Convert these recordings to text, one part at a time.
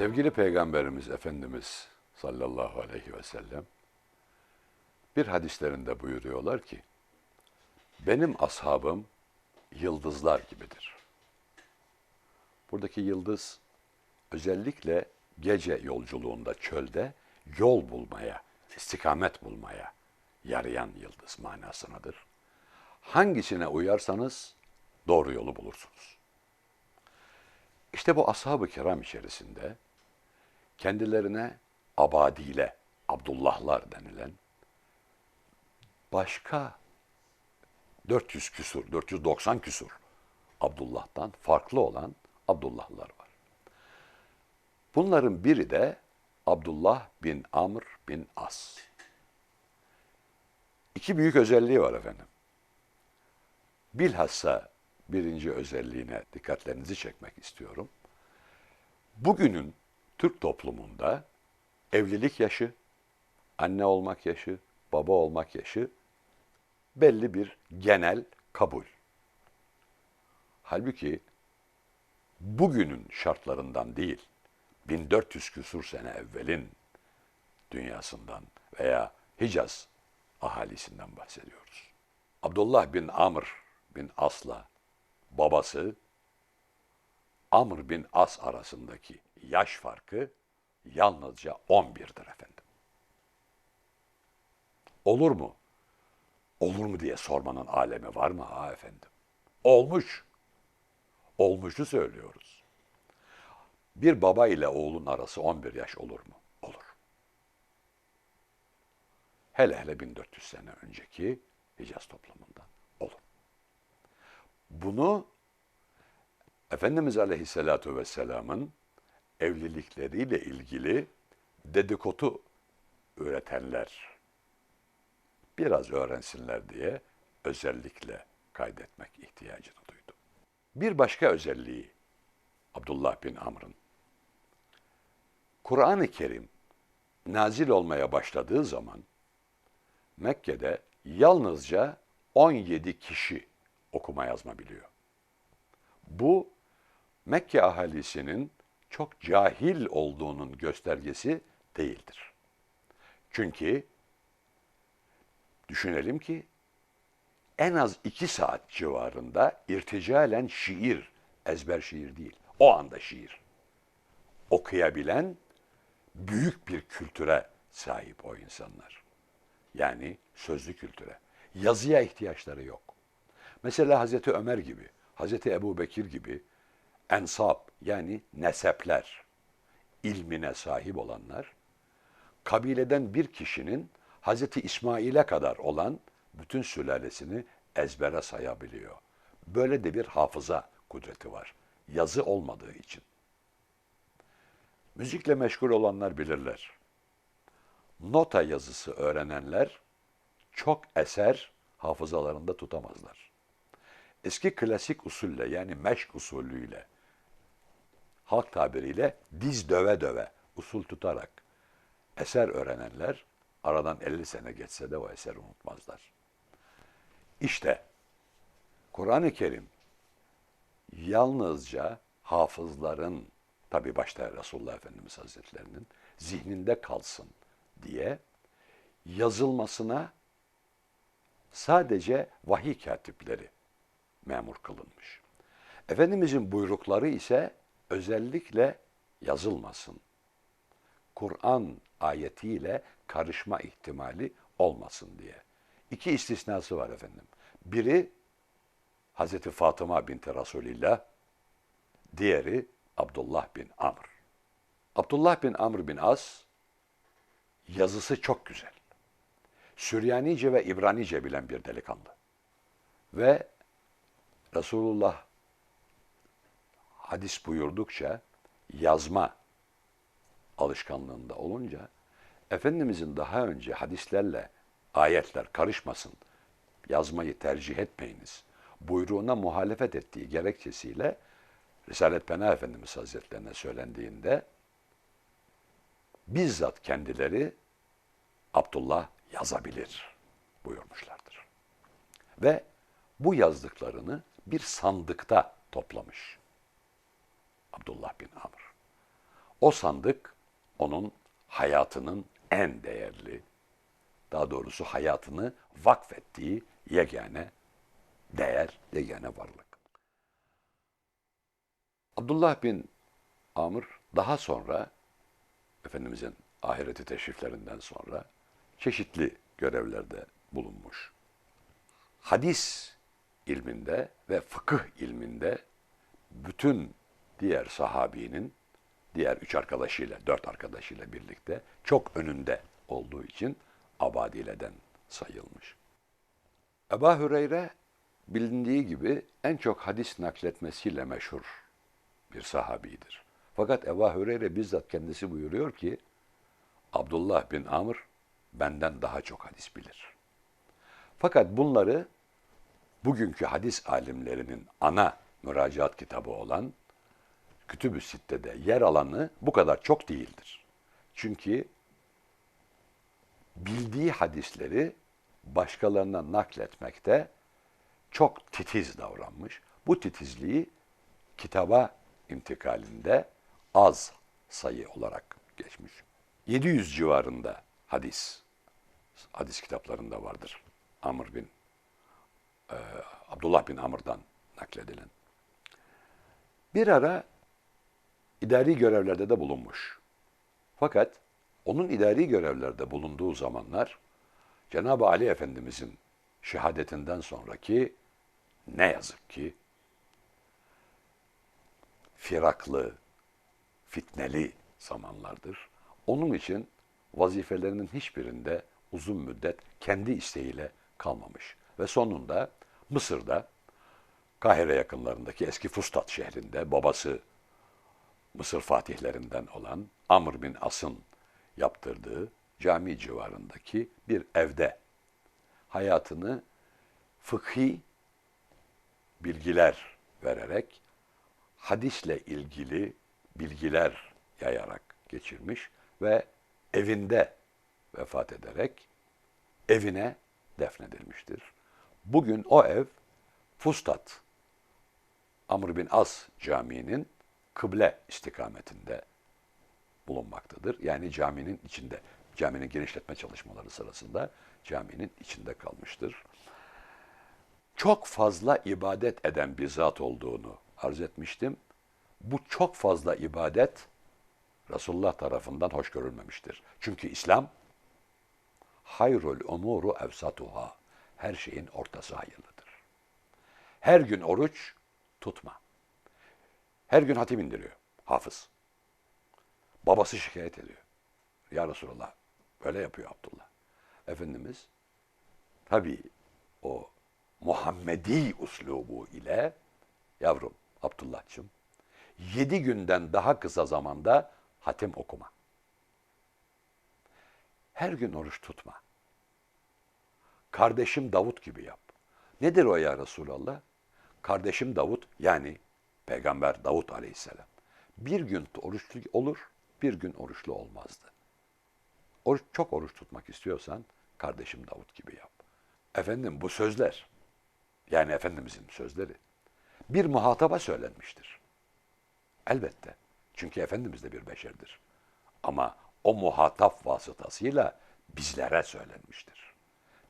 Sevgili Peygamberimiz Efendimiz sallallahu aleyhi ve sellem bir hadislerinde buyuruyorlar ki benim ashabım yıldızlar gibidir. Buradaki yıldız özellikle gece yolculuğunda çölde yol bulmaya, istikamet bulmaya yarayan yıldız manasınadır. Hangisine uyarsanız doğru yolu bulursunuz. İşte bu ashab-ı kiram içerisinde kendilerine abadile, Abdullahlar denilen başka 400 küsur, 490 küsur Abdullah'tan farklı olan Abdullahlar var. Bunların biri de Abdullah bin Amr bin As. İki büyük özelliği var efendim. Bilhassa birinci özelliğine dikkatlerinizi çekmek istiyorum. Bugünün Türk toplumunda evlilik yaşı, anne olmak yaşı, baba olmak yaşı belli bir genel kabul. Halbuki bugünün şartlarından değil, 1400 küsur sene evvelin dünyasından veya Hicaz ahalisinden bahsediyoruz. Abdullah bin Amr bin As'la babası Amr bin As arasındaki yaş farkı yalnızca 11'dir efendim. Olur mu? Olur mu diye sormanın alemi var mı ha efendim? Olmuş. Olmuşu söylüyoruz. Bir baba ile oğlun arası 11 yaş olur mu? Olur. Hele hele 1400 sene önceki Hicaz toplumunda olur. Bunu Efendimiz Aleyhisselatü Vesselam'ın evlilikleriyle ilgili dedikodu üretenler biraz öğrensinler diye özellikle kaydetmek ihtiyacını duydu. Bir başka özelliği Abdullah bin Amr'ın Kur'an-ı Kerim nazil olmaya başladığı zaman Mekke'de yalnızca 17 kişi okuma yazma biliyor. Bu Mekke ahalisinin çok cahil olduğunun göstergesi değildir. Çünkü düşünelim ki en az iki saat civarında irticalen şiir, ezber şiir değil, o anda şiir okuyabilen büyük bir kültüre sahip o insanlar. Yani sözlü kültüre. Yazıya ihtiyaçları yok. Mesela Hazreti Ömer gibi, Hazreti Ebu Bekir gibi ensap yani nesepler ilmine sahip olanlar kabileden bir kişinin Hazreti İsmail'e kadar olan bütün sülalesini ezbere sayabiliyor. Böyle de bir hafıza kudreti var. Yazı olmadığı için. Müzikle meşgul olanlar bilirler. Nota yazısı öğrenenler çok eser hafızalarında tutamazlar. Eski klasik usulle yani meşk usulüyle halk tabiriyle diz döve döve usul tutarak eser öğrenenler aradan 50 sene geçse de o eseri unutmazlar. İşte Kur'an-ı Kerim yalnızca hafızların tabi başta Resulullah Efendimiz Hazretlerinin zihninde kalsın diye yazılmasına sadece vahiy katipleri memur kılınmış. Efendimizin buyrukları ise özellikle yazılmasın. Kur'an ayetiyle karışma ihtimali olmasın diye. İki istisnası var efendim. Biri Hazreti Fatıma binti Resulillah, diğeri Abdullah bin Amr. Abdullah bin Amr bin As yazısı çok güzel. Süryanice ve İbranice bilen bir delikanlı. Ve Resulullah hadis buyurdukça yazma alışkanlığında olunca Efendimizin daha önce hadislerle ayetler karışmasın, yazmayı tercih etmeyiniz buyruğuna muhalefet ettiği gerekçesiyle Risalet Pena Efendimiz Hazretlerine söylendiğinde bizzat kendileri Abdullah yazabilir buyurmuşlardır. Ve bu yazdıklarını bir sandıkta toplamış. Abdullah bin Amr. O sandık onun hayatının en değerli, daha doğrusu hayatını vakfettiği yegane değer, yegane varlık. Abdullah bin Amr daha sonra Efendimizin ahireti teşriflerinden sonra çeşitli görevlerde bulunmuş. Hadis ilminde ve fıkıh ilminde bütün diğer sahabinin diğer üç arkadaşıyla, dört arkadaşıyla birlikte çok önünde olduğu için Abadile'den sayılmış. Eba Hüreyre bilindiği gibi en çok hadis nakletmesiyle meşhur bir sahabidir. Fakat Eba Hüreyre bizzat kendisi buyuruyor ki Abdullah bin Amr benden daha çok hadis bilir. Fakat bunları bugünkü hadis alimlerinin ana müracaat kitabı olan Kütüb-ü Sitte'de yer alanı bu kadar çok değildir. Çünkü bildiği hadisleri başkalarına nakletmekte çok titiz davranmış. Bu titizliği kitaba intikalinde az sayı olarak geçmiş. 700 civarında hadis, hadis kitaplarında vardır. Amr bin, e, Abdullah bin Amr'dan nakledilen. Bir ara idari görevlerde de bulunmuş. Fakat onun idari görevlerde bulunduğu zamanlar Cenab-ı Ali Efendimizin şehadetinden sonraki ne yazık ki firaklı, fitneli zamanlardır. Onun için vazifelerinin hiçbirinde uzun müddet kendi isteğiyle kalmamış. Ve sonunda Mısır'da Kahire yakınlarındaki eski Fustat şehrinde babası Mısır fatihlerinden olan Amr bin As'ın yaptırdığı cami civarındaki bir evde hayatını fıkhi bilgiler vererek hadisle ilgili bilgiler yayarak geçirmiş ve evinde vefat ederek evine defnedilmiştir. Bugün o ev Fustat Amr bin As Camii'nin kıble istikametinde bulunmaktadır. Yani caminin içinde, caminin genişletme çalışmaları sırasında caminin içinde kalmıştır. Çok fazla ibadet eden bir zat olduğunu arz etmiştim. Bu çok fazla ibadet Resulullah tarafından hoş görülmemiştir. Çünkü İslam hayrul umuru evsatuha. Her şeyin ortası hayırlıdır. Her gün oruç tutma. Her gün hatim indiriyor. Hafız. Babası şikayet ediyor. Ya Resulallah böyle yapıyor Abdullah. Efendimiz tabii o Muhammedi uslubu ile yavrum Abdullah'cığım yedi günden daha kısa zamanda hatim okuma. Her gün oruç tutma. Kardeşim Davut gibi yap. Nedir o ya Resulallah? Kardeşim Davut yani Peygamber Davut Aleyhisselam bir gün oruçlu olur, bir gün oruçlu olmazdı. Oruç, çok oruç tutmak istiyorsan kardeşim Davut gibi yap. Efendim bu sözler, yani Efendimizin sözleri bir muhataba söylenmiştir. Elbette. Çünkü Efendimiz de bir beşerdir. Ama o muhatap vasıtasıyla bizlere söylenmiştir.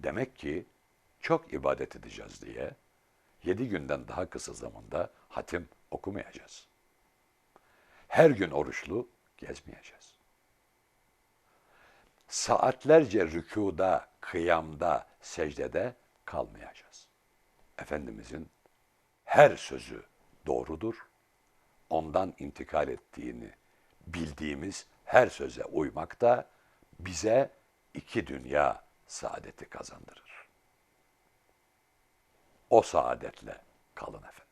Demek ki çok ibadet edeceğiz diye yedi günden daha kısa zamanda hatim okumayacağız. Her gün oruçlu gezmeyeceğiz. Saatlerce rükuda, kıyamda, secdede kalmayacağız. Efendimizin her sözü doğrudur. Ondan intikal ettiğini bildiğimiz her söze uymak da bize iki dünya saadeti kazandırır. O saadetle kalın efendim.